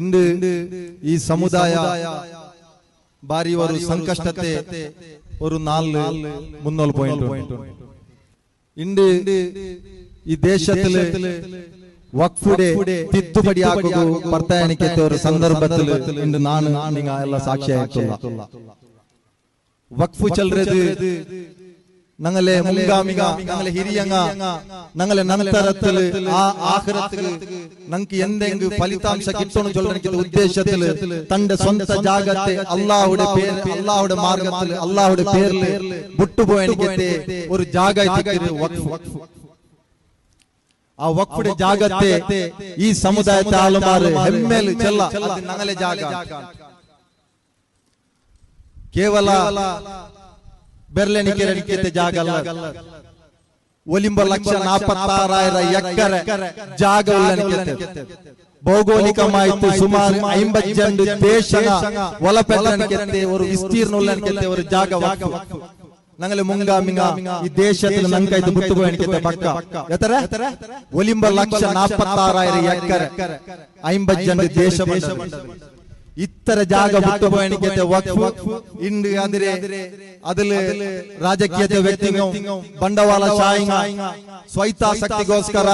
ಇಂದು ಈ ಸಮುದಾಯ ಬಾರಿ ಅವರು ಸಂಕಷ್ಟತೆ ഒരു നാല് മുന്നോട്ട് പോയിട്ടുണ്ട് ഇണ്ട് ഈ ദേശത്തില് വഖഫുടെ തിത്തുപടിയാക്കുക പർത്താനിക്കത്തെ ഒരു സന്ദർഭത്തിൽ ഇണ്ട് നാണ് നിങ്ങൾ എല്ലാം സാക്ഷിയായിട്ടുള്ള വഖഫ് ചെല്ലത് ഞങ്ങളെ മുൻഗാമിക ഞങ്ങളെ ഹിരിയങ്ങ ഞങ്ങളെ ನಂತರത്തിൽ ആ ആഖിറത്തിൽ ഞങ്ങൾക്ക് എന്തെങ്കിലും ഫലിതാംശ കിട്ടണം ചൊല്ലണമെങ്കിൽ ഉദ്ദേശത്തിൽ തന്റെ സ്വന്തം ജാഗത്തെ അള്ളാഹുടെ പേര് അള്ളാഹുടെ മാർഗത്തിൽ അള്ളാഹുടെ പേരിൽ വിട്ടുപോയെനിക്കത്തെ ഒരു ജാഗ വഖഫ് ആ വഖഫുടെ ജാഗത്തെ ഈ സമുദായത്തെ ആളുമാർ ഹെമ്മേൽ ചെല്ല ഞങ്ങളെ ജാഗ കേവല ಬೆರ್ಲೆಣಿಕೆ ಜಾಗ ಜಾಗಲ್ಲ ಒಲಿಂಬ ಲಕ್ಷ ನಾಪತ್ತಾರಾಯರ ಎಕ್ಕರೆ ಜಾಗ ಭೌಗೋಳಿಕಮಾಯಿತು ಸುಮಾರು ಐಂಬತ್ತು ಜನ ದೇಶನ ವಿಸ್ತೀರ್ಣ ಅವರು ಜಾಗ ನಂಗಲೆ ಮುಂಗಾಮಿಂಗ ಈ ದೇಶದಲ್ಲಿ ನಂಗ ಇದು ಪಕ್ಕ ಎತ್ತರ ಒಲಿಂಬ ಲಕ್ಷ ನಾಪತ್ತಾರಾಯರ ಎಕ್ಕರೆ ಐಂಬತ್ತು ಇತ್ತರ ಜಾಗ ಬಿಟ್ಟು ಬಯಣಿಕೆ ವಕ್ಫ್ ಇಂಡು ಅಂದ್ರೆ ಅದಲು ರಾಜಕೀಯತೆ ವ್ಯಕ್ತಿಂಗ ಬಂಡವಾಳ ಶಾಯಿಂಗ ಸ್ವೈತಾಸಕ್ತಿಗೋಸ್ಕರ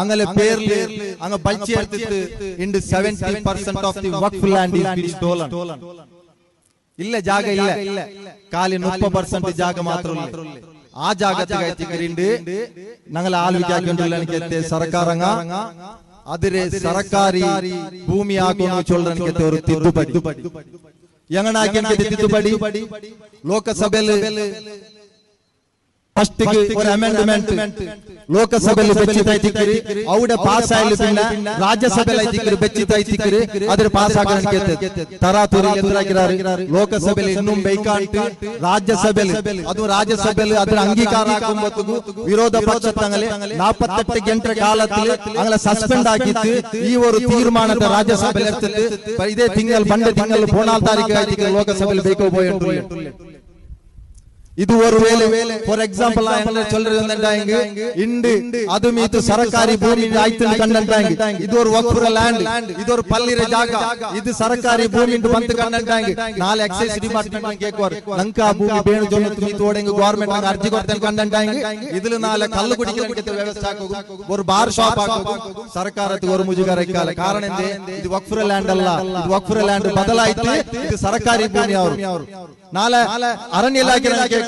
ಅಂಗಲೆ ಪೇರ್ಲಿ ಅಂಗ ಬಲ್ಚಿ ಹೇಳ್ತಿತ್ತು ಇಂಡು seventy percent of the Waqf land is stolen ಇಲ್ಲ ಜಾಗ ಇಲ್ಲ ಖಾಲಿ ಮುಪ್ಪ ಪರ್ಸೆಂಟ್ ಜಾಗ ಮಾತ್ರ ಆ ಜಾಗತಿಗೆ ಐತಿ ಗಿರಿಂಡು ನಂಗಲ ಆಳ್ವಿಕೆ ಹಾಕೊಂಡಿಲ್ಲ ಸರ್ಕಾರಂಗ അതിരെ സർക്കാരി ഭൂമിയാക്കുന്നു ചൊല്ലനിക്കത്തെ ഒരു ತಿದ್ದುಪಡಿ ಯಂಗನಾಕಿ ತಿದ್ದುಪಡಿ ಫಸ್ಟಿಗೆ ಒಂದು ಅಮೆಂಡ್ಮೆಂಟ್ ಲೋಕಸಭೆಯಲ್ಲಿ ಬೆಚ್ಚಿತ ಐತಿಕ್ಕಿರಿ ಅವಡೆ ಪಾಸ್ ಆಯ್ಲಿ ಪಿನ್ನ ರಾಜ್ಯಸಭೆಯಲ್ಲಿ ಐತಿಕ್ಕಿರಿ ಬೆಚ್ಚಿತ ಐತಿಕ್ಕಿರಿ ಅದ್ರ ಪಾಸ್ ಆಗಲಿಕ್ಕೆ ತರಾತುರಿ ಎದುರಾಗಿರಾರಿ ಲೋಕಸಭೆಯಲ್ಲಿ ಇನ್ನೂ ಬೈಕಾಟ್ ರಾಜ್ಯಸಭೆಯಲ್ಲಿ ಅದು ರಾಜ್ಯಸಭೆಯಲ್ಲಿ ಅದರ ಅಂಗೀಕಾರ ಹಾಕೊಂಬತ್ತು ವಿರೋಧ ಪಕ್ಷ ತಂಗಲೆ ನಾಲ್ಪತ್ತೆಟ್ಟು ಗಂಟೆ ಕಾಲದಲ್ಲಿ ಅಂಗಲ ಸಸ್ಪೆಂಡ್ ಆಗಿತ್ತು ಈ ಒಂದು ತೀರ್ಮಾನದ ರಾಜ್ಯಸಭೆಯಲ್ಲಿ ಇರ್ತದೆ ಇದೇ ತಿಂಗಳು ಬಂಡ ತಿಂಗಳು ಪೂರ್ಣ ತಾರೀಕು ಆಯ್ತು ಲೋಕಸಭೆಯಲ್ಲಿ ಬೇಕು ಹೋಯ್ತು இது ஒரு வேலை ஃபார் எக்ஸாம்பிள் நான் என்ன அது மீது சரக்காரி பூமி ஆயத்து கண்டன்றாங்க இது ஒரு வக்ஃபுர இது ஒரு பல்லிர ஜாகா இது சரக்காரி கவர்மெண்ட் வந்து அர்ஜி இதுல நாளை கள்ள குடிக்கிற ஒரு பார் ஷாப் ஆகும் சரக்காரத்துக்கு ஒரு முஜுகர ஏகால காரணம் இந்த லேண்ட் அல்ல இது லேண்ட் பதலாயிட்டு இது சரக்காரி பூமி ஆவும் நாளை அரண் இலாக்கை கேக்கு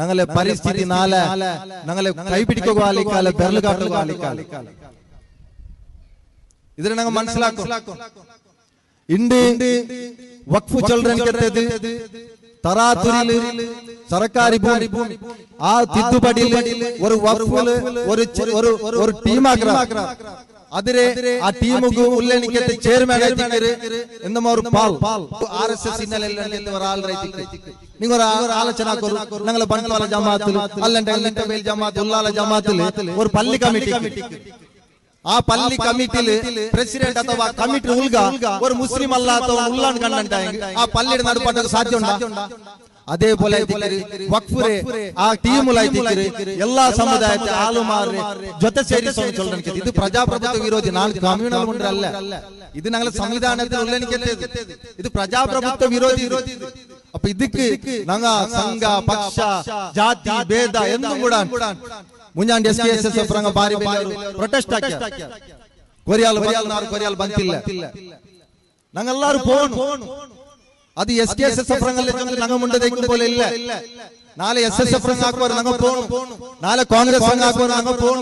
നങ്ങളെ പരിസ്ഥിതി നാല് നങ്ങളെ കൈപിടിക്കുക അല്ലിക്കാല് ബെരൽ കാട്ടുക അല്ലിക്കാല് ഇതിനെ ഞങ്ങൾ മനസ്സിലാക്കും ഇണ്ട് വഖഫ് ചിൽഡ്രൻ കെട്ടത് തറാത്തുരിൽ സർക്കാർ ഭൂമി ആ തിദ്ദുപടിയിൽ ഒരു വഖഫില് ഒരു ഒരു ഒരു ടീം ആക്കുക അതിരെ ആ ടീമുക്ക് ഉല്ലണിക്കത്തെ ചെയർമാൻ എന്ന് ഒരു പാൽ ആർ എസ് എസ് ഇന്നലെ ഒരാൾ റൈറ്റിക്ക് ನೀವು ಆಲೋಚನಾ ನಂಗಳ ಬಂಡವಾಳ அதே போல ஆ டீமுல எல்லா சொல்லி இது பிரஜாபிரபுத்துவ விரோதி இது விரோதி அப்ப ಇದಕ್ಕೆ ನಂಗ ಸಂಘ ಪಕ್ಷ ಜಾತಿ ಭೇದ ಎಂದು ಕೂಡ ಮುಂಜಾನೆ ಎಸ್ ಎಸ್ ಎಸ್ ಎಫ್ ರಂಗ ಬಾರಿ ಪ್ರೊಟೆಸ್ಟ್ ಹಾಕಿ ಕೊರಿಯಾಲ್ ಬರಿಯಾಲ್ ಕೊರಿಯಾಲ್ ಬಂತಿಲ್ಲ ನಂಗೆಲ್ಲಾರು ಫೋನ್ ಅದು S K S S F ರಂಗಲ್ಲಿ ನಂಗ ಮುಂಡದೆ പോലെ ಇಲ್ಲ ನಾಳೆ ಎಸ್ ಎಸ್ ಎಫ್ ರಂಗ ಹಾಕುವರು ನಂಗ ಫೋನ್ ನಾಳೆ ಕಾಂಗ್ರೆಸ್ ರಂಗ ಹಾಕುವರು ನಂಗ ಫೋನ್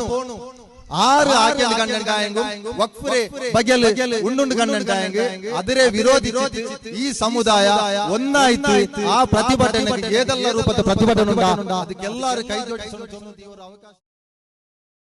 ಆರು ಆಕೆ ಗಂಡನ ಗಾಯಂಗು ಒಕ್ಕರೆ ಬಗೆಯಲ್ಲಿ ಉಂಡುಂಡ್ ಗಂಡನ ಗಾಯಂಗು ಅದರೇ ವಿರೋಧಿ ಈ ಸಮುದಾಯ ಒಂದಾಯ್ತಿ ಆ ಪ್ರತಿಭಟನೆ ಏದಲ್ಲ ರೂಪದ ಪ್ರತಿಭಟನೆ ಅದಕ್ಕೆಲ್ಲಾರು ಕೈ ಅವಕಾಶ